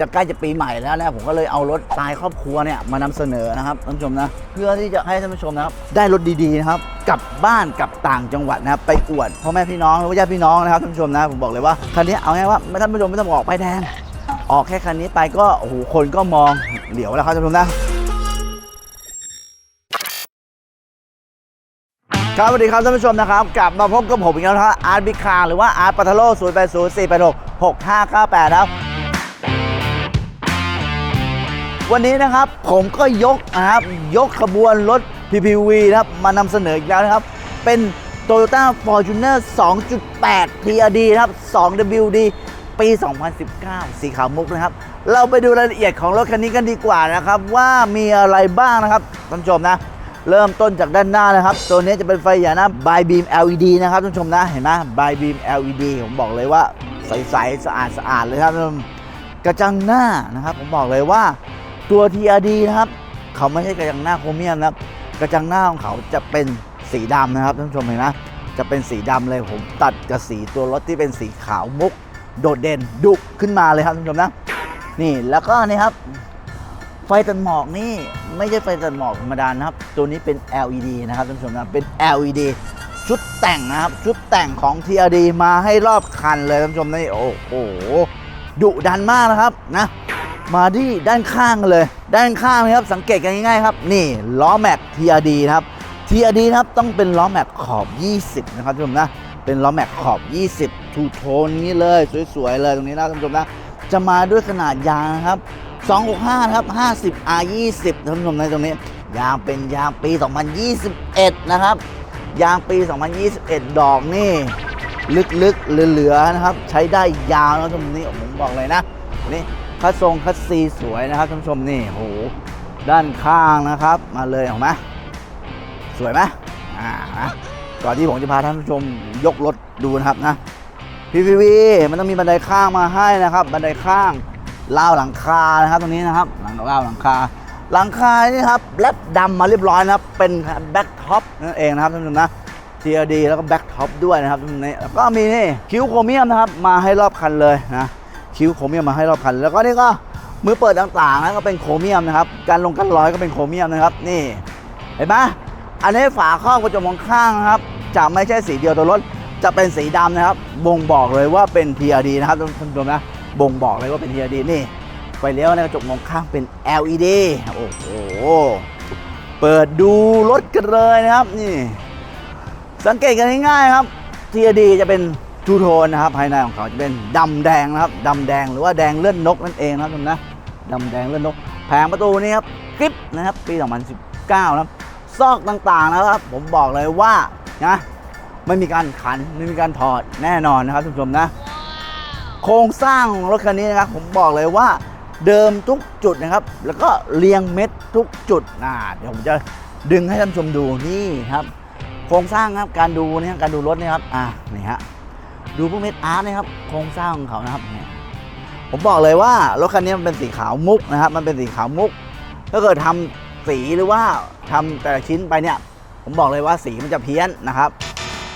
จะใกล้จะปีใหม่แล้วนะผมก็เลยเอารถสไตล์ครอบครัวเนี่ยมานำเสนอนะครับท่านผู้ชมนะเพื่อที่จะให้ท่านผู้ชมนะครับได้รถดีๆนะครับกลับบ้านกลับต่างจังหวัดนะครับไปอวดพ่อแม่พี่น้องหรือว่าญาติพี่น้องนะครับท่านผู้ชมนะผมบอกเลยว่าคันนี้เอาง่ายว่าไม่ท่านผู้ชมไม่ต้องออกไปแดงออกแค่คันนี้ไปก็โอ้โหคนก็มองเหลียวแล้วครับท่านผู้ชมนะครับสวัสดีครับท่านผู้ชมนะครับ กลับมาพบกับผมอีกแล้วนะครับอาร์ตบิคาหรือว่าอาร์ตปัทโลศูนย์แปดศูนย์สี่แปดหกหกห้าเก้าแปดครับ วันนี้นะครับผมก็ยกนะครับยกขบวนรถ PPV นะครับมานำเสนออีกแล้วนะครับ เป็น Toyota Fortuner 2.8 TRD นะครับ 2WD ปี 2019 สีขาวมุกนะครับ เราไปดูรายละเอียดของรถคันนี้กันดีกว่านะครับ ว่ามีอะไรบ้างนะครับท่านผู้ชมนะ เริ่มต้นจากด้านหน้านะครับ ตัวนี้จะเป็นไฟหยานะ By Beam LED นะครับท่านผู้ชมนะเห็นไหม By Beam LED ผมบอกเลยว่าใสๆสะอาดสะอาดเลยครับกระจังหน้านะครับ ผมบอกเลยว่า ตัว TRD นะครับ เขาไม่ใช่กระจังหน้าโครเมียมนะครับ กระจังหน้าของเขาจะเป็นสีดำนะครับท่านผู้ชมเห็นไหมจะเป็นสีดำเลยผมตัดกับสีตัวรถที่เป็นสีขาวมุก โดดเด่นดุขึ้นมาเลยครับท่านผู้ชมนะ นี่แล้วก็นี่ครับ ไฟตัดหมอกนี่ไม่ใช่ไฟตัดหมอกธรรมดานะครับ ตัวนี้เป็น LED นะครับท่านผู้ชมนะ เป็น LED ชุดแต่งนะครับ ชุดแต่งของ TRD มาให้รอบคันเลยท่านผู้ชมนี่โอ้โหดุดันมากนะครับนะ มาที่ด้านข้างเลย ด้านข้างนะครับสังเกตกันง่ายๆครับนี่ล้อแม็ก TRD นะครับ TRD นะครับต้องเป็นล้อแม็กขอบ 20 นะครับท่านผู้ชมนะเป็นล้อแม็กขอบ 20 ทูโทนนี้เลยสวยๆเลยตรงนี้นะท่านผู้ชมนะจะมาด้วยขนาดยางนะครับ 265นะครับ50 R 20 ท่านผู้ชมในตรงนี้ ยางเป็นยางปี 2021 นะครับ ยางปี 2021 ดอกนี่ ลึกๆเหลือๆนะครับ ใช้ได้ยาวนะท่านผู้ชมนี่ผมบอกเลยนะนี่ คัสทรงคัสซีสวยนะครับท่านผู้ชมนี่โหด้านข้างนะครับ มาเลยเห็นไหมสวยไหมอ่านะก่อนที่ผมจะพาท่านผู้ชมยกรถดูนะครับนะ PPV มันต้องมีบันไดข้างมาให้นะครับ บันไดข้างราวหลังคานะครับตรงนี้นะครับหลังราวหลังคา หลังคานี่ครับแล็บดำมาเรียบร้อยนะครับเป็นแบ็คท็อปนั่นเองนะครับท่านผู้ชมนะ TRD แล้วก็แบ็คท็อปด้วยนะครับตรงนี้แล้วก็มีนี่คิ้วโครเมียมนะครับมาให้รอบคันเลยนะ คิ้วโครเมียมมาให้เรอบคัน แล้วก็นี่ก็มือเปิดต่างๆนะก็เป็นโครเมียมนะครับ การลงกันรอยก็เป็นโครเมียมนะครับ นี่เห็นไหมอันนี้ฝาครอบกระจกมองข้างนะครับจะไม่ใช่สีเดียวตัวรถจะเป็นสีดำนะครับ บ่งบอกเลยว่าเป็น TRD นะครับท่านผู้ชมนะ บ่งบอกเลยว่าเป็น TRD นี่ ไฟเลี้ยวในกระจกมองข้างเป็น LED โอ้โห เปิดดูรถกันเลยนะครับ นี่ สังเกตกันง่ายๆครับ TRD จะเป็น ทูโทนนะครับภายในของเขาจะเป็นดำแดงนะครับดำแดงหรือว่าแดงเลื่อนนกนั่นเองนะครับทุกคนนะดำแดงเลื่อนนก แผงประตูนี้ครับกริปนะครับปี 2019 นะครับซอกต่างๆนะครับ ผมบอกเลยว่านะไม่มีการขันไม่มีการถอดแน่นอนนะครับทุกผู้ชมนะ โครงสร้างของรถคันนี้นะครับ ผมบอกเลยว่าเดิมทุกจุดนะครับ แล้วก็เรียงเม็ดทุกจุดนะเดี๋ยวผมจะดึงให้ท่านชมดูนี่ครับ โครงสร้างครับการดูนี่ครับการดูรถนี่ครับอ่านี่ฮะ ดูพวกเม็ดอาร์ตนะครับโครงสร้างของเขานะครับเนี่ยผมบอกเลยว่ารถคันนี้มันเป็นสีขาวมุกนะครับ มันเป็นสีขาวมุกถ้าเกิดทำสีหรือว่าทำแต่ละชิ้นไปเนี่ยผมบอกเลยว่าสีมันจะเพี้ยนนะครับ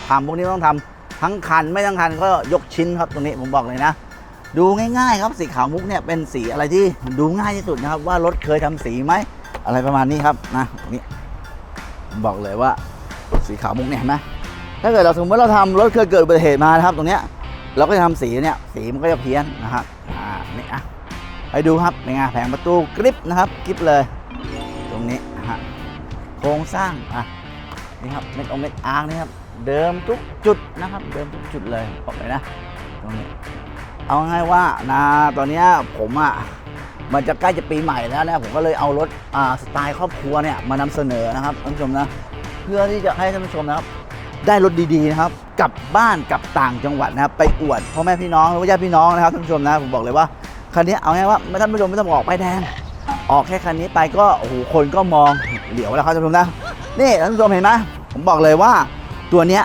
ทำพวกนี้ต้องทำทั้งคันไม่ทั้งคันก็ยกชิ้นครับตรงนี้ผมบอกเลยนะ ดูง่ายๆครับสีขาวมุกเนี่ยเป็นสีอะไรที่ดูง่ายที่สุดนะครับ ว่ารถเคยทำสีไหมอะไรประมาณนี้ครับนะตรงนี้บอกเลยว่าสีขาวมุกเนี่ยเห็นไหม ถ้าเกิดเราสมมติเราทำรถเคยเกิดอุบัติเหตุมานะครับ ตรงเนี้ยเราก็จะทำสีเนี่ยสีมันก็จะเพี้ยนนะครับอ่านี่อะไปดูครับเป็นไงแผงประตูกริปนะครับกริปเลย ตรงนี้ฮะโครงสร้างอะนี่ครับเม็ดองเม็ดอาร์คนี่ครับเดิมทุกจุดนะครับ เดิมทุกจุดเลยบอกเลยนะตรงนี้เอาง่ายว่านะตอนเนี้ยผมอะมันจะใกล้จะปีใหม่แล้วนะผมก็เลยเอารถอ่าสไตล์ครอบครัวเนี่ยมานำเสนอนะครับท่านผู้ชมนะเพื่อที่จะให้ท่านผู้ชมนะครับ ได้รถดีๆนะครับกลับบ้านกลับต่างจังหวัดนะครับไปอวดพ่อแม่พี่น้องหรือว่าญาติพี่น้องนะครับท่านผู้ชมนะผมบอกเลยว่าคันนี้เอาง่ายว่าท่านผู้ชมไม่ต้องออกไปแดงออกแค่คันนี้ไปก็โอ้โหคนก็มองเหลียวแล้วครับท่านผู้ชมนะนี่ท่านผู้ชมเห็นไหมผมบอกเลยว่าตัวเนี้ย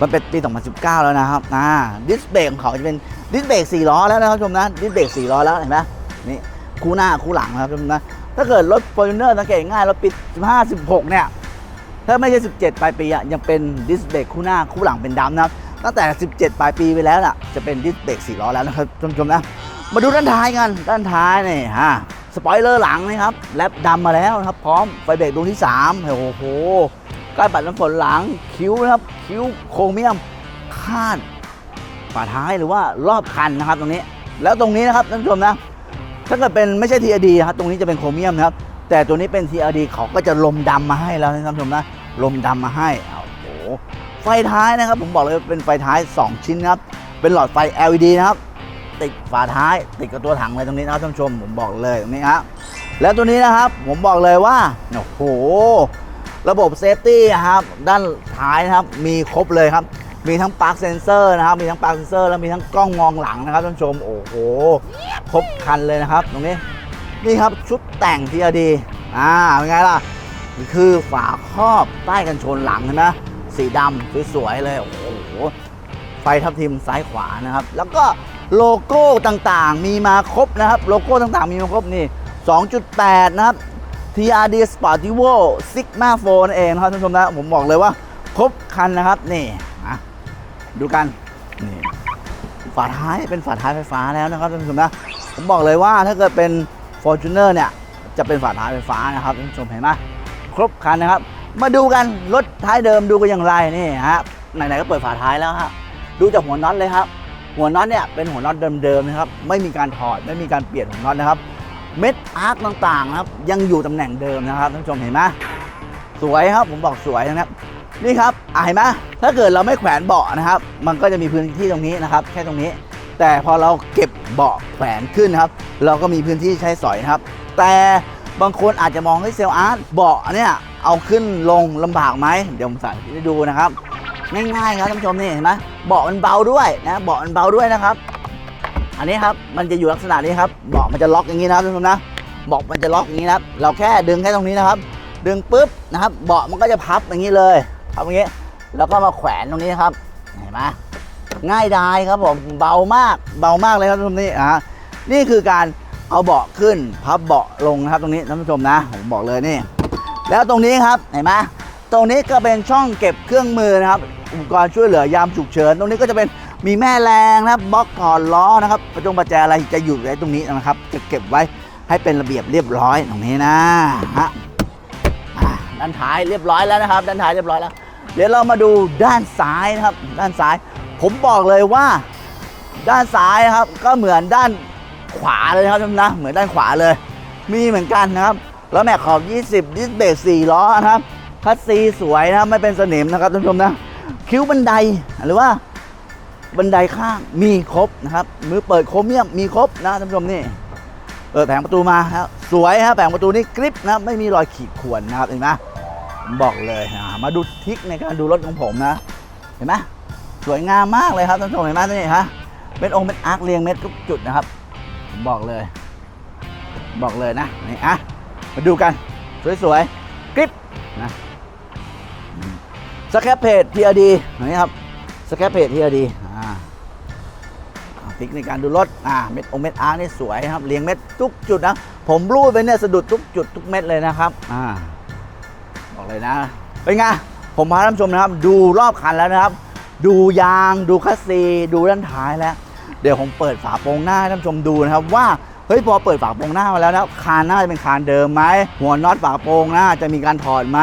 มันเป็นปี 2019 แล้วนะครับอ่าดิสเบรกของเขาจะเป็นดิสเบรก4ล้อแล้วนะครับท่านผู้ชมนะดิสเบรก4ล้อแล้วเห็นไหมนี่คู่หน้าคู่หลังนะครับท่านผู้ชมนะถ้าเกิดรถ f o r t u n e r สังเกตง่ายรถปี15 16 เนี่ย ถ้าไม่ใช่ 17 ปลายปีอะยังเป็นดิสเบรกคู่หน้าคู่หลังเป็นดำนะครับตั้งแต่ 17 ปลายปีไปแล้วน่ะจะเป็นดิสเบรก4ล้อแล้วนะครับท่านผู้ชมนะมาดูด้านท้ายกันด้านท้ายนี่ฮะสปอยเลอร์หลังนะครับแลปดำมาแล้วนะครับ พร้อมไฟเบรกดวงที่3โอ้โหใกล้ปัดน้ำฝนหลังคิ้วนะครับคิ้วโครเมียมคาดฝาท้ายหรือว่ารอบคันนะครับตรงนี้ แล้วตรงนี้นะครับท่านผู้ชมนะถ้าเกิดเป็นไม่ใช่ TRD ครับตรงนี้จะเป็นโครเมียมนะครับ แต่ตัวนี้เป็น TRD เขาก็จะลมดำมาให้แล้วนะท่านผู้ชมนะ ลมดำมาให้อ้าวโอ้โหไฟท้ายนะครับ ผมบอกเลยเป็นไฟท้าย 2 ชิ้นนะครับ เป็นหลอดไฟ LED นะครับ ติดฝาท้าย ติดกับตัวถังเลยตรงนี้นะครับท่านผู้ชม ผมบอกเลยตรงนี้ฮะแล้วตัวนี้นะครับ ผมบอกเลยว่าโอ้โห ระบบเซฟตี้นะครับ ด้านท้ายนะครับ มีครบเลยครับ มีทั้งปลั๊กเซนเซอร์นะครับ มีทั้งปลั๊กเซนเซอร์แล้วมีทั้งกล้องมองหลังนะครับท่านผู้ชม โอ้โห ครบคันเลยนะครับ ตรงนี้ นี่ครับชุดแต่ง TRD อ่าเป็นไงล่ะนี่คือฝาครอบใต้กันชนหลังนะสีดำสวยๆเลยโอ้โหไฟทับทิมซ้ายขวานะครับ แล้วก็โลโก้ต่างๆมีมาครบนะครับ โลโก้ต่างๆมีมาครบนี่ 2.8 นะครับ TRD Sportivo Sigma 4นั่นเองนะครับท่านผู้ชมนะผมบอกเลยว่าครบคันนะครับนี่อะดูกันนี่ฝาท้ายเป็นฝาท้ายไฟฟ้าแล้วนะครับท่านผู้ชมนะผมบอกเลยว่าถ้าเกิดเป็น Fortuner เนี่ยจะเป็นฝาท้ายไฟฟ้านะครับท่านผู้ชมเห็นไหมครบคันนะครับ มาดูกันรถท้ายเดิมดูกันอย่างไรนี่ฮะไหนๆก็เปิดฝาท้ายแล้วฮะดูจากหัวน็อตเลยครับ หัวน็อตเนี่ยเป็นหัวน็อตเดิมๆนะครับไม่มีการถอดไม่มีการเปลี่ยนหัวน็อตนะครับเม็ดอาร์คต่างๆนะครับยังอยู่ตำแหน่งเดิมนะครับท่านผู้ชมเห็นไหมสวยครับผมบอกสวยนะครับนี่ครับอะเห็นไหมถ้าเกิดเราไม่แขวนเบาะนะครับ มันก็จะมีพื้นที่ตรงนี้นะครับ แค่ตรงนี้ แต่พอเราเก็บเบาะแขวนขึ้นนะครับ เราก็มีพื้นที่ใช้สอยนะครับ แต่บางคนอาจจะมองให้เซลล์อาร์ตเบาะเนี่ยเอาขึ้นลงลำบากไหมเดี๋ยวผมใส่ให้ดูนะครับง่ายๆครับท่านผู้ชมนี่เห็นไหมเบาะมันเบาด้วยนะเบาะมันเบาด้วยนะครับ อันนี้ครับมันจะอยู่ลักษณะนี้ครับเบาะมันจะล็อกอย่างนี้นะครับท่านผู้ชมนะเบาะมันจะล็อกอย่างนี้นะครับ เราแค่ดึงแค่ตรงนี้นะครับ ดึงปุ๊บนะครับ เบาะมันก็จะพับอย่างนี้เลยพับอย่างนี้ แล้วก็มาแขวนตรงนี้นะครับเห็นไหม ง่ายดายครับผมเบามากเบามากเลยครับท่านผู้ชมนี่อะนี่คือการเอาเบาะขึ้นพับเบาะลงนะครับตรงนี้ท่านผู้ชมนะผมบอกเลยนี่ แล้วตรงนี้ครับเห็นไหมตรงนี้ก็เป็นช่องเก็บเครื่องมือนะครับอุปกรณ์ช่วยเหลือยามฉุกเฉิน ตรงนี้ก็จะเป็นมีแม่แรงนะครับบล็อกถอดล้อนะครับประจงประแจอะไรจะอยู่ไว้ตรงนี้นะครับ จะเก็บไว้ให้เป็นระเบียบเรียบร้อยตรงนี้นะฮะอะด้านท้ายเรียบร้อยแล้วนะครับ ด้านท้ายเรียบร้อยแล้ว เดี๋ยวเรามาดูด้านซ้ายนะครับ ด้านซ้าย ผมบอกเลยว่าด้านซ้ายครับ ก็เหมือนด้านขวาเลยครับท่านผู้ชมนะเหมือนด้านขวาเลย มีเหมือนกันนะครับ แล้วแม็กขอบ 20 ดิสเบรก4ล้อนะครับคัสซีสวยนะครับไม่เป็นสนิมนะครับท่านผู้ชมนะ คิ้วบันไดหรือว่าบันไดข้างมีครบนะครับมือเปิดโครเมียมมีครบนะท่านผู้ชมนี่เปิดแผงประตูมาครับสวยครับแผงประตูนี่กริปนะไม่มีรอยขีดข่วนนะครับเห็นไหมบอกเลยมาดูทิกในการดูรถของผมนะ เห็นไหม สวยงามมากเลยครับท่านผู้ชมเห็นไหมนี่ฮะเป็นองค์เป็นอาร์คเรียงเม็ดทุกจุดนะครับ บอกเลย บอกเลยนะนี่อะมาดูกัน สวยๆกริปนะสแคปเพจ TRD นี่ครับสแคปเพจ TRD อ่าทริกในการดูรถอ่าเม็ดองเม็ดอาร์นี่สวยครับเรียงเม็ดทุกจุดนะ ผมรูดไปเนี่ยสะดุดทุกจุดทุกเม็ดเลยนะครับอ่าบอกเลยนะเป็นไงผมพาท่านผู้ชมนะครับ ดูรอบคันแล้วนะครับ ดูยางดูคัสซีดูด้านท้ายแล้ว เดี๋ยวผมเปิดฝาโปรงหน้าให้ท่านผู้ชมดูนะครับว่าเฮ้ยพอเปิดฝาโปรงหน้ามาแล้วนะคานหน้าจะเป็นคานเดิมไหมหัวน็อตฝาโปรงหน้าจะมีการถอดไหม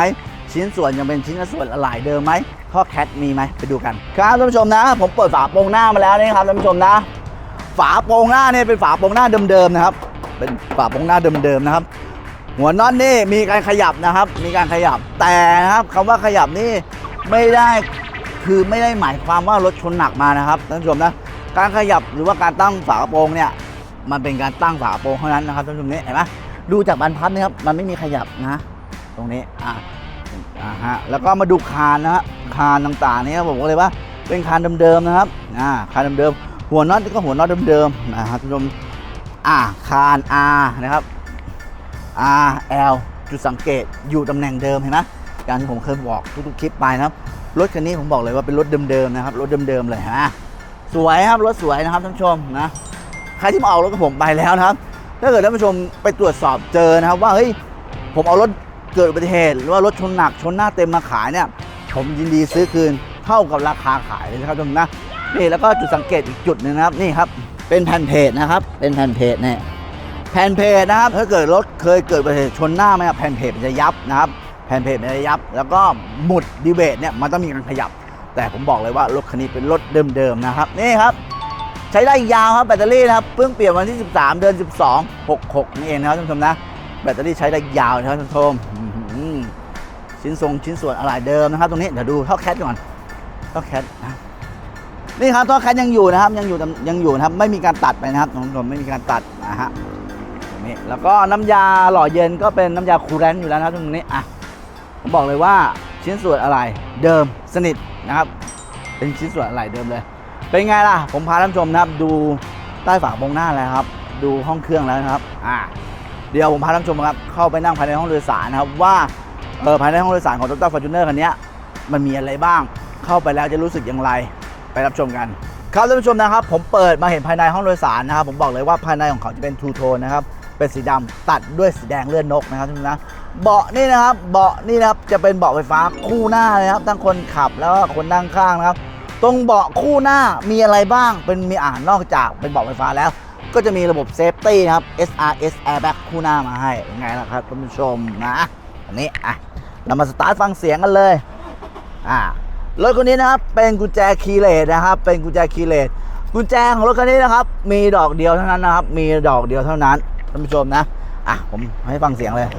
ชิ้นส่วนยังเป็นชิ้นส่วนอะไหล่เดิมไหมท่อแคทมีไหมไปดูกัน ครับท่านผู้ชมนะ ผมเปิดฝาโปรงหน้ามาแล้วนี่ครับท่านผู้ชมนะ ฝาโปรงหน้าเนี่ยเป็นฝาโปรงหน้าเดิมๆนะครับ เป็นฝาโปรงหน้าเดิมๆนะครับ หัวน็อตนี่มีการขยับนะครับ มีการขยับแต่นะครับคำว่าขยับนี่ไม่ได้ คือไม่ได้หมายความว่ารถชนหนักมานะครับท่านผู้ชมนะการขยับหรือว่าการตั้งฝากระโปรงเนี่ยมันเป็นการตั้งฝากระโปรงเท่านั้นนะครับท่านผู้ชมนี่เห็นไหมดูจากบานพับนะครับมันไม่มีขยับนะ ตรงนี้อะอ่าฮะแล้วก็มาดูคานนะฮะคานต่างๆนี่ครับผมบอกเลยว่าเป็นคานเดิมๆนะครับอ่าคานเดิมๆหัวน็อตก็หัวน็อตเดิมๆนะครับท่านผู้ชมอ่าคาน R นะครับ R L จุดสังเกตอยู่ตำแหน่งเดิมเห็นไหมการที่ผมเคยบอกทุกๆคลิปไปนะครับ รถคันนี้ผมบอกเลยว่าเป็นรถเดิมๆนะครับรถเดิมๆเลยฮะสวยครับรถสวยนะครับท่านผู้ชมนะใครที่มาเอารถกับผมไปแล้วนะครับ ถ้าเกิดท่านผู้ชมไปตรวจสอบเจอนะครับ ว่าเฮ้ยผมเอารถเกิดอุบัติเหตุหรือว่ารถชนหนักชนหน้าเต็มมาขายเนี่ยผมยินดีซื้อคืนเท่ากับราคาขายเลยนะครับท่านผู้ชมนะนี่แล้วก็จุดสังเกตอีกจุดหนึ่งนะครับนี่ครับเป็นแผ่นเพจนะครับเป็นแผ่นเพจเนี่ยแผ่นเพจนะครับถ้าเกิดรถเคยเกิดอุบัติเหตุชนหน้าไหมครับแผ่นเพจมันจะยับนะครับ ผ่นเพจมันจะยับ แล้วก็หมุดดีเบตเนี่ยมันต้องมีการขยับ แต่ผมบอกเลยว่ารถคันนี้เป็นรถเดิมๆนะครับนี่ครับ ใช้ได้ยาวครับแบตเตอรี่นะครับเพิ่งเปลี่ยนวันที่ 13 เดือน 12 66 นี่เองนะครับท่านผู้ชมนะแบตเตอรี่ใช้ได้ยาวนะครับท่านผู้ชมชิ้นทรงชิ้นส่วนอะไรเดิมนะครับ ตรงนี้เดี๋ยวดูท่อแคทก่อนท่อแคทนะนี่ครับท่อแคทยังอยู่นะครับยังอยู่ยังอยู่นะครับไม่มีการตัดไปนะครับท่านผู้ชมไม่มีการตัดนะฮะนี้แล้วก็น้ำยาหล่อเย็นก็เป็นน้ำยาคูลแรนต์อยู่แล้วนะครับตรงนี้อะ บอกเลยว่าชิ้นส่วนอะไรเดิมสนิทนะครับ เป็นชิ้นส่วนอะไรเดิมเลย เป็นไงล่ะ ผมพาท่านชมนะครับ ดูใต้ฝากระโปรงหน้าแล้วครับ ดูห้องเครื่องแล้วนะครับอ่าเดี๋ยวผมพาท่านชมครับเข้าไปนั่งภายในห้องโดยสารนะครับว่าเออภายในห้องโดยสารของ Toyota Fortuner คันนี้มันมีอะไรบ้าง เข้าไปแล้วจะรู้สึกอย่างไรไปรับชมกัน ครับท่านผู้ชมนะครับ ผมเปิดมาเห็นภายในห้องโดยสารนะครับ ผมบอกเลยว่าภายในของเขาจะเป็นทูโทนนะครับเป็นสีดำตัดด้วยสีแดงเลื่อนนกนะครับท่านผู้ชมนะ เบาะนี่นะครับ เบาะนี่นะครับจะเป็นเบาะไฟฟ้าคู่หน้าเลยนะครับ ทั้งคนขับแล้วก็คนนั่งข้างนะครับ ตรงเบาะคู่หน้ามีอะไรบ้าง เป็นมีอ่านนอกจากเป็นเบาะไฟฟ้าแล้ว ก็จะมีระบบเซฟตี้นะครับ SRS Airbag คู่หน้ามาให้ยังไงล่ะครับท่านผู้ชมนะอันนี้อะเรามาสตาร์ทฟังเสียงกันเลยอ่ารถคันนี้นะครับเป็นกุญแจคีย์เลสนะครับ เป็นกุญแจคีย์เลสกุญแจของรถคันนี้นะครับ มีดอกเดียวเท่านั้นนะครับ มีดอกเดียวเท่านั้นท่านผู้ชมนะอะผมให้ฟังเสียงเลย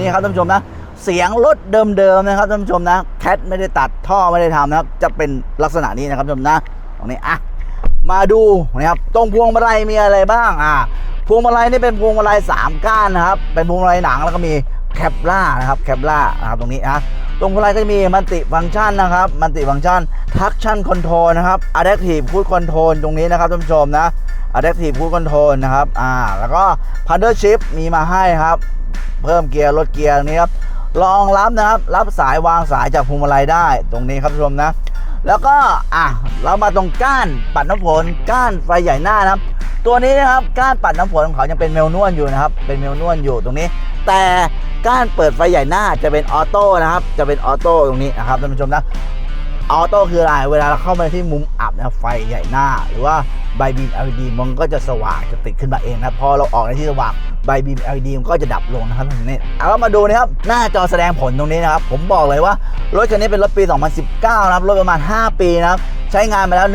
นี่ครับท่านผู้ชมนะ เสียงรถเดิมๆนะครับท่านผู้ชมนะ แคทไม่ได้ตัดท่อไม่ได้ทำนะครับ จะเป็นลักษณะนี้นะครับท่านผู้ชมนะตรงนี้อะมาดูนะครับตรงพวงมาลัยมีอะไรบ้างอะพวงมาลัยนี่เป็นพวงมาลัยสามก้านนะครับเป็นพวงมาลัยหนังแล้วก็มีแคปล่านะครับแคปล่านะครับตรงนี้นะ ตรงพวงมาลัยก็จะมีมันติฟังก์ชันนะครับ มันติฟังก์ชันทักชั่นคอนโทรนะครับอะแด t ทีฟพูดคอนโทรลตรงนี้นะครับท่านผู้ชมนะอะแด t ทีฟพูดคอนโทรลนะครับอ่าแล้วก็พันเดอร์ชิพมีมาให้ครับ เพิ่มเกียร์ลดเกียร์ตรงนี้ครับรองรับนะครับ รับสายวางสายจากพวงมาลัยได้ตรงนี้ครับผู้ชมนะ แล้วก็อะเรามาตรงก้านปัดน้ำฝนก้านไฟใหญ่หน้านะครับ ตัวนี้นะครับก้านปัดน้ำฝนของเขายังเป็นเมลนวลอยู่นะครับ เป็นเมลนวลอยู่ตรงนี้ แต่การเปิดไฟใหญ่หน้าจะเป็นออโต้นะครับ จะเป็นออโต้ตรงนี้นะครับท่านผู้ชมนะ ออโต้คืออะไร เวลาเราเข้ามาที่มุมอับนะไฟใหญ่หน้า หรือว่าใบบีม LED มันก็จะสว่างจะติดขึ้นมาเองนะพอเราออกในที่สว่างใบบีม LED มันก็จะดับลงนะครับตรงนี้เอาละมาดูนะครับหน้าจอแสดงผลตรงนี้นะครับ ผมบอกเลยว่ารถคันนี้เป็นรถปี 2019 นะครับรถประมาณ 5 ปีนะครับใช้งานมาแล้ว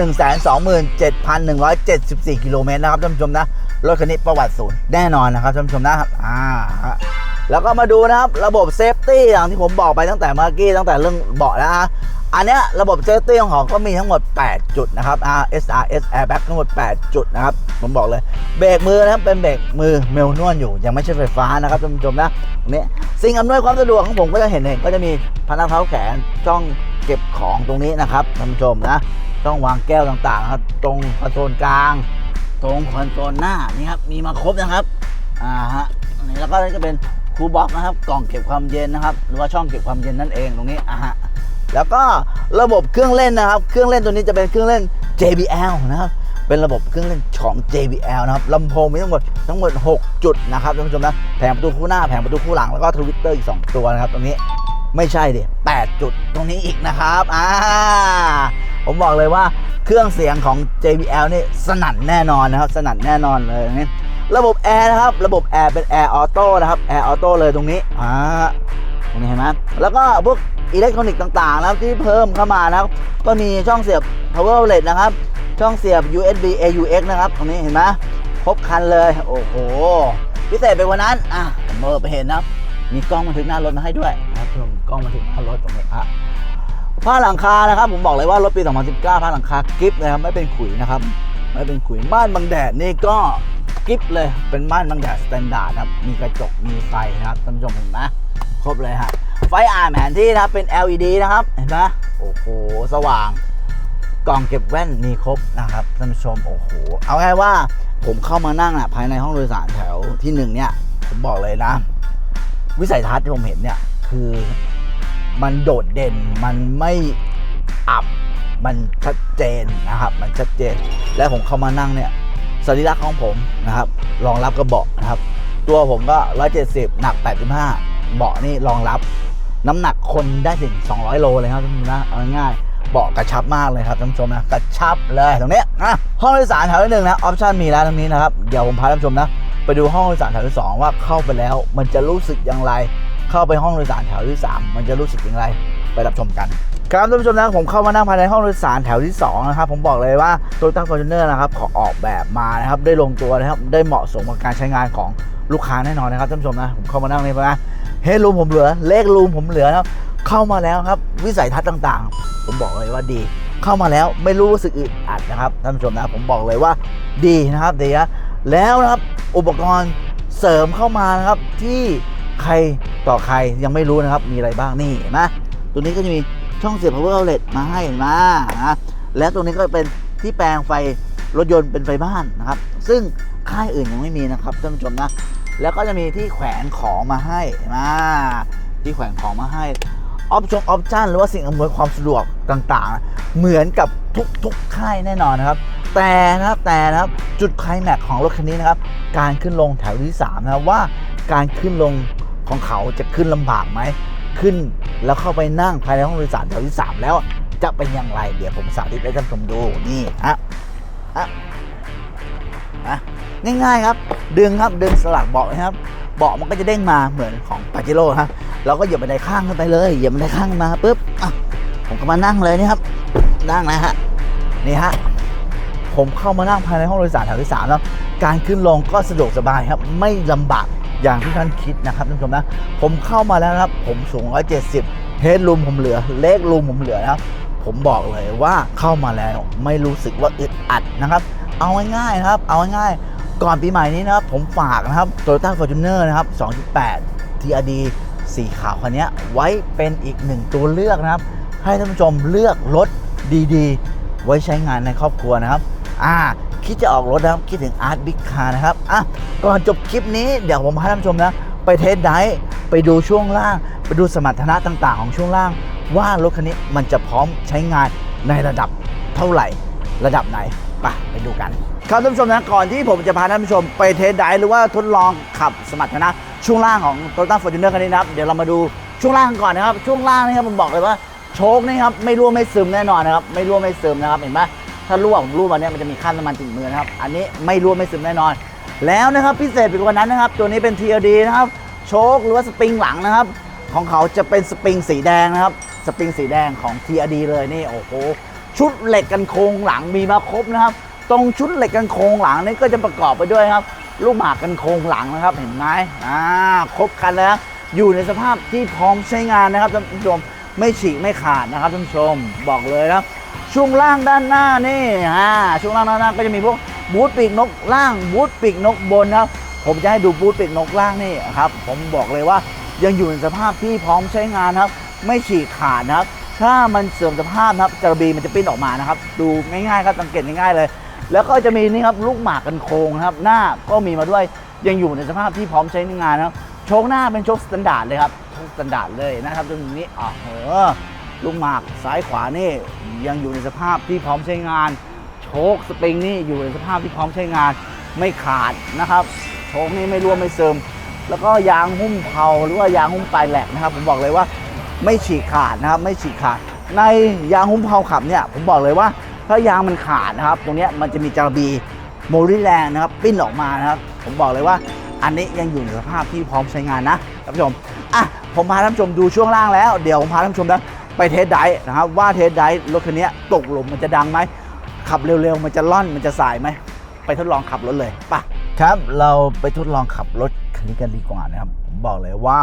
127,174 กิโลเมตรนะครับท่านผู้ชมนะรถคันนี้ประวัติศูนย์แน่นอนนะครับท่านผู้ชมนะครับอ่าแล้วก็มาดูนะครับระบบเซฟตี้อย่างที่ผมบอกไปตั้งแต่เมื่อกี้ตั้งแต่เรื่องเบาะแล้วนะ อันเนี้ยระบบเซฟตี้ของเขาก็มีทั้งหมด 8 จุดนะครับอ่า SRS Airbag ทั้งหมด 8 จุดนะครับ ผมบอกเลย เบรกมือนะครับ เป็นเบรกมือเมลนวลอยู่ ยังไม่ใช่ไฟฟ้านะครับท่านผู้ชมนะตรงนี้สิ่งอำนวยความสะดวกของผมก็จะเห็นเห็นก็จะมีพนักเท้าแขนช่องเก็บของตรงนี้นะครับท่านผู้ชมนะช่องวางแก้วต่างๆครับ ตรงคอนโซลกลาง ตรงคอนโซลหน้านี่ครับมีมาครบนะครับอ่าฮะนนี้แล้วก็จะเป็นคูลบ็อกนะครับ กล่องเก็บความเย็นนะครับ หรือว่าช่องเก็บความเย็นนั่นเองตรงนี้อะฮะ แล้วก็ระบบเครื่องเล่นนะครับ เครื่องเล่นตัวนี้จะเป็นเครื่องเล่น JBL นะครับเป็นระบบเครื่องเล่นของ JBL นะครับลำโพงมีทั้งหมดทั้งหมด 6 จุดนะครับท่านผู้ชมนะแผงประตูคู่หน้าแผงประตูคู่หลังแล้วก็ทวิตเตอร์อีก 2 ตัวนะครับตรงนี้ไม่ใช่ดิ8จุดตรงนี้อีกนะครับอ่าผมบอกเลยว่าเครื่องเสียงของ JBL นี่สนั่นแน่นอนนะครับ สนั่นแน่นอนเลยนี่ระบบแอร์นะครับ ระบบแอร์เป็นแอร์ออโต้นะครับแอร์ออโต้เลยตรงนี้อ่า เห็นไหมแล้วก็พวกอิเล็กทรอนิกส์ต่างๆนะครับที่เพิ่มเข้ามานะครับ ก็มีช่องเสียบ power outlet นะครับ ช่องเสียบ USB AUX นะครับ ตรงนี้เห็นไหมครบคันเลย โอ้โห พิเศษไปกว่านั้น อะผมเออไปเห็นนะครับ มีกล้องบันทึกหน้ารถมาให้ด้วยนะครับผมกล้องบันทึกหน้ารถตรงนี้อะผ้าหลังคานะครับ ผมบอกเลยว่ารถปี 2019ผ้าหลังคากิฟต์นะครับไม่เป็นขุยนะครับ ไม่เป็นขุยม่านบังแดดนี่ก็กิฟต์เลยเป็นม่านบังแดดสแตนดาร์ดนะครับมีกระจกมีไฟนะครับท่านผู้ชมเห็นไหม ครบเลยฮะไฟอ่านแผนที่นะครับเป็น LED นะครับเห็นไหมโอ้โหสว่างกล่องเก็บแว่นมีครบนะครับท่านผู้ชมโอ้โหเอาง่ายว่าผมเข้ามานั่งอะภายในห้องโดยสารแถวที่หนึ่งเนี่ยผมบอกเลยนะ วิสัยทัศน์ที่ผมเห็นเนี่ยคือมันโดดเด่นมันไม่อับมันชัดเจนนะครับ มันชัดเจน และผมเข้ามานั่งเนี่ยสรีระของผมนะครับรองรับกระบาะนะครับ ตัวผมก็ 170 หนัก 85 เบาะนี่รองรับ น้ำหนักคนได้ถึง 200 โลเลยครับทุกคนนะเอาง่ายๆเบาะกระชับมากเลยครับท่านผู้ชมนะกระชับเลยตรงนี้ยอะห้องโดยสารแถวที่หนึ่งนะออปชันมีแล้วตรงนี้นะครับเดี๋ยวผมพาท่านผู้ชมนะไปดูห้องโดยสารแถวที่สองว่าเข้าไปแล้วมันจะรู้สึกอย่างไร เข้าไปห้องโดยสารแถวที่สามมันจะรู้สึกอย่างไรไปรับชมกันครับท่านผู้ชมนะผมเข้ามานั่งภายในห้องโดยสารแถวที่สองนะครับผมบอกเลยว่า Toyota Fortuner นะครับขอออกแบบมานะครับได้ลงตัวนะครับได้เหมาะสมกับการใช้งานของลูกค้าแน่นอนนะครับท่านผู้ชมนะผมเข้ามานั่งในนะ เฮดรูมผมเหลือ เลขรูมผมเหลือครับ เข้ามาแล้วครับ วิสัยทัศน์ต่างๆ ผมบอกเลยว่าดี เข้ามาแล้วไม่รู้สึกอึดอัดนะครับท่านผู้ชมนะผมบอกเลยว่าดีนะครับเดีนะแล้วนะครับอุปกรณ์เสริมเข้ามานะครับที่ใครต่อใครยังไม่รู้นะครับมีอะไรบ้างนี่นไหมตัวนี้ก็จะมีช่องเสียบ power outlet มาให้เห็นไหมนะและตรงนี้ก็เป็นที่แปลงไฟรถยนต์เป็นไฟบ้านนะครับ ซึ่งค่ายอื่นยังไม่มีนะครับท่านผู้ชมนะ แล้วก็จะมีที่แขวนของมาให้นะที่แขวนของมาให้ออปชั่นออปชั่นหรือว่าสิ่งอำนวยความสะดวกต่างๆ เหมือนกับทุกทุกค่ายแน่นอนนะครับ แต่นะครับแต่นะครับจุดไคลแม็กของรถคันนี้นะครับ การขึ้นลงแถวที่3นะครับว่าการขึ้นลงของเขาจะขึ้นลำบากไหมขึ้นแล้วเข้าไปนั่งภายในห้องโดยสารแถวที่ 3 แล้วจะเป็นอย่างไร เดี๋ยวผมสาธิตให้ท่านชมดูนี่ฮะฮะ ฮะง่ายๆครับดึงครับดึงสลักเบาะนะครับเบาะมันก็จะเด้งมาเหมือนของปาเจโร่ครับเราก็เหยียบบันไดข้างขึ้นไปเลยเหยียบบันไดข้างมาปุ๊บอะผมก็มานั่งเลยนี่ครับนั่งนะฮะนี่ฮะผมเข้ามานั่งภายในห้องโดยสารแถวที่3แล้วการขึ้นลงก็สะดวกสบายครับ ไม่ลำบากอย่างที่ท่านคิดนะครับท่านผู้ชมนะ ผมเข้ามาแล้วนะครับ ผมสูง 170 เฮดรูมผมเหลือ เลขรูมผมเหลือนะครับ ผมบอกเลยว่าเข้ามาแล้วไม่รู้สึกว่าอึดอัดนะครับ เอาง่ายๆนะครับ เอาง่ายๆ ก่อนปีใหม่นี้นะครับ ผมฝากนะครับ Toyota Fortuner นะครับ 2.8 TRD สีขาวคันนี้ไว้เป็นอีกหนึ่งตัวเลือกนะครับ ให้ท่านผู้ชมเลือกรถดีๆ ไว้ใช้งานในครอบครัวนะครับ อ่า คิดจะออกรถนะครับ คิดถึง Art Big Car นะครับ อะ ก่อนจบคลิปนี้เดี๋ยวผมพาท่านผู้ชมนะ ไปเทสไดฟ์ไปดูช่วงล่าง ไปดูสมรรถนะต่างๆ ของช่วงล่าง ว่ารถคันนี้มันจะพร้อมใช้งานในระดับเท่าไหร่ ระดับไหนไปไปดูกัน ครับท่านผู้ชมนะก่อนที่ผมจะพาท่านผู้ชมไปเทสไดร์หรือว่าทดลองขับสมรรถนะ ช่วงล่างของ Toyota Fortuner คันนี้นะครับ เดี๋ยวเรามาดูช่วงล่างก่อนนะครับ ช่วงล่างนี่ครับผมบอกเลยว่าโชคนี่ครับไม่รั่วไม่ซึมแน่นอนนะครับไม่รั่วไม่ซึมนะครับเห็นไหมถ้ารั่วผมรั่วมาเนี่ยมันจะมีขั้นน้ำมันติดมือนะครับอันนี้ไม่รั่วไม่ซึมแน่นอน แล้วนะครับพิเศษไปกว่านั้นนะครับ ตัวนี้เป็น TLD นะครับโชคหรือว่าสปริงหลังนะครับของเขาจะเป็นสปริงสีแดงนะครับสปริงสีแดงของ TRD เลยนี่โอ้โห ชุดเหล็กกันโครงหลังมีมาครบนะครับ ตรงชุดเหล็กกันโครงหลังนี่ก็จะประกอบไปด้วยครับ ลูกหมากกันโครงหลังนะครับ เห็นไหมอ่าครบคันแล้วอยู่ในสภาพที่พร้อมใช้งานนะครับท่านผู้ชมไม่ฉีกไม่ขาดนะครับท่านผู้ชมบอกเลยนะครับช่วงล่างด้านหน้านี่อ่าช่วงล่างด้านหน้าก็จะมีพวกบูทปีกนกล่างบูทปีกนกบนนะครับผมจะให้ดูบูทปีกนกล่างนี่ครับผมบอกเลยว่ายังอยู่ในสภาพที่พร้อมใช้งานครับ ไม่ฉีกขาดนะครับ ถ้ามันเสื่อมสภาพนะครับกระบีมันจะปิ้นออกมานะครับ ดูง่ายๆครับสังเกตง่ายๆเลย แล้วก็จะมีนี่ครับลูกหมากกันโครงนะครับ หน้าก็มีมาด้วยยังอยู่ในสภาพที่พร้อมใช้งานนะครับโชคหน้าเป็นโชคสแตนดาร์ดเลยครับโชคสแตนดาร์ดเลยนะครับตรงนี้อ๋อเหอลูกหมากซ้ายขวานี่ยังอยู่ในสภาพที่พร้อมใช้งาน โชคสปริงนี่อยู่ในสภาพที่พร้อมใช้งานไม่ขาดนะครับ โชคนี่ไม่ร่วมไม่เสริม แล้วก็ยางหุ้มเผาหรือว่ายางหุ้มปลายแหลกนะครับ ผมบอกเลยว่า ไม่ฉีกขาดนะครับ ไม่ฉีกขาด ในยางหุ้มเผาขับเนี่ยผมบอกเลยว่าถ้ายางมันขาดนะครับ ตรงนี้มันจะมีจารบีโมลิแรงนะครับปิ้นออกมานะครับ ผมบอกเลยว่าอันนี้ยังอยู่ในสภาพที่พร้อมใช้งานนะท่านผู้ชมอะผมพาท่านผู้ชมดูช่วงล่างแล้ว เดี๋ยวผมพาท่านผู้ชมนะไปเทสไดร์นะครับว่าเทสไดร์รถคันนี้ตกหลุมมันจะดังไหมขับเร็วๆ มันจะล่อนมันจะสายไหมไปทดลองขับรถเลยไป่ะครับเราไปทดลองขับรถคันนี้กันดีกว่านะครับ ผมบอกเลยว่า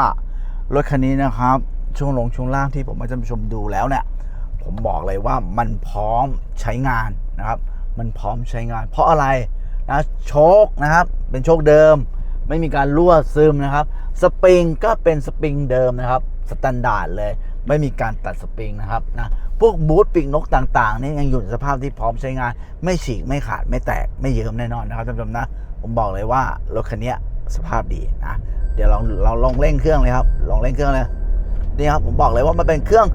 รถคันนี้นะครับ ช่วงลงช่วงล่างที่ผมให้ท่านผู้ชมดูแล้วเนี่ยผมบอกเลยว่ามันพร้อมใช้งานนะครับ มันพร้อมใช้งาน เพราะอะไรนะโชคนะครับ เป็นโชคเดิม ไม่มีการรั่วซึมนะครับ สปริงก็เป็นสปริงเดิมนะครับสแตนดาร์ดเลย ไม่มีการตัดสปริงนะครับนะพวกบูทปีกนกต่างๆนี่ยังอยู่ในสภาพที่พร้อมใช้งาน ไม่ฉีกไม่ขาดไม่แตกไม่เยิ้มแน่นอนนะครับท่านผู้ชมนะผมบอกเลยว่ารถคันนี้สภาพดีนะเดี๋ยวลองเราลองเร่งเครื่องเลยครับลองเร่งเครื่องเลย นี่ครับผมบอกเลยว่ามันเป็นเครื่อง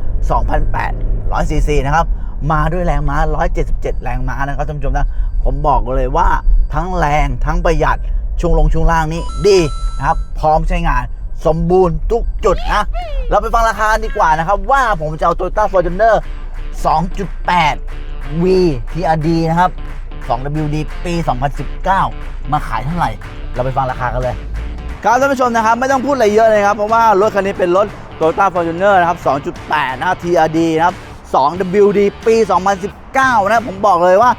2,800ซีซีนะครับ มาด้วยแรงม้า 177 แรงม้านะครับท่านผู้ชมนะ ผมบอกเลยว่าทั้งแรงทั้งประหยัดช่วงลงช่วงล่างนี้ดีนะครับ พร้อมใช้งานสมบูรณ์ทุกจุดนะ เราไปฟังราคาดีกว่านะครับ ว่าผมจะเอา Toyota Fortuner 2.8 V TRD นะครับ 2WD ปี 2019 มาขายเท่าไหร่ เราไปฟังราคากันเลย ครับท่านผู้ชมนะครับไม่ต้องพูดอะไรเยอะเลยครับ เพราะว่ารถคันนี้เป็นรถ Toyota Fortuner นะครับ 2.8 นะครับ TRD นะครับ 2WD ปี 2019 นะครับผมบอกเลยว่า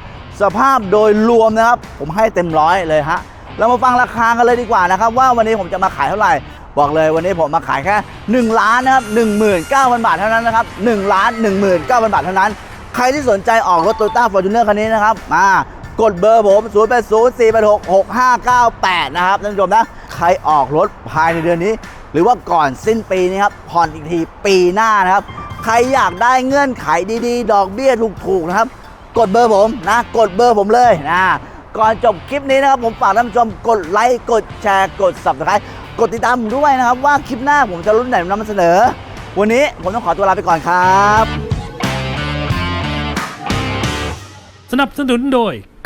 สภาพโดยรวมนะครับ ผมให้เต็มร้อยเลยฮะเรามาฟังราคากันเลยดีกว่านะครับ ว่าวันนี้ผมจะมาขายเท่าไหร่ บอกเลยวันนี้ผมมาขายแค่ 1 ล้านนะครับ19,000 บาทเท่านั้นนะครับ1ล้าน19,000 บาทเท่านั้น ใครที่สนใจออกรถ Toyota Fortuner คันนี้นะครับมา กดเบอร์ผม 0 8 0 4 8 6 6 5 9 8 นะครับท่านผู้ชมนะ ใครออกรถภายในเดือนนี้ หรือว่าก่อนสิ้นปีนี้ครับ ผ่อนอีกทีปีหน้านะครับ ใครอยากได้เงื่อนไขดีๆ ดอกเบี้ยถูกๆนะครับ กดเบอร์ผมนะ กดเบอร์ผมเลยนะ ก่อนจบคลิปนี้นะครับ ผมฝากท่านผู้ชมกดไลค์ กดแชร์ กด subscribe กดติดตามผมด้วยนะครับ ว่าคลิปหน้าผมจะรุ่นไหนนำมาเสนอ วันนี้ผมต้องขอตัวลาไปก่อนครับ สนับสนุนโดย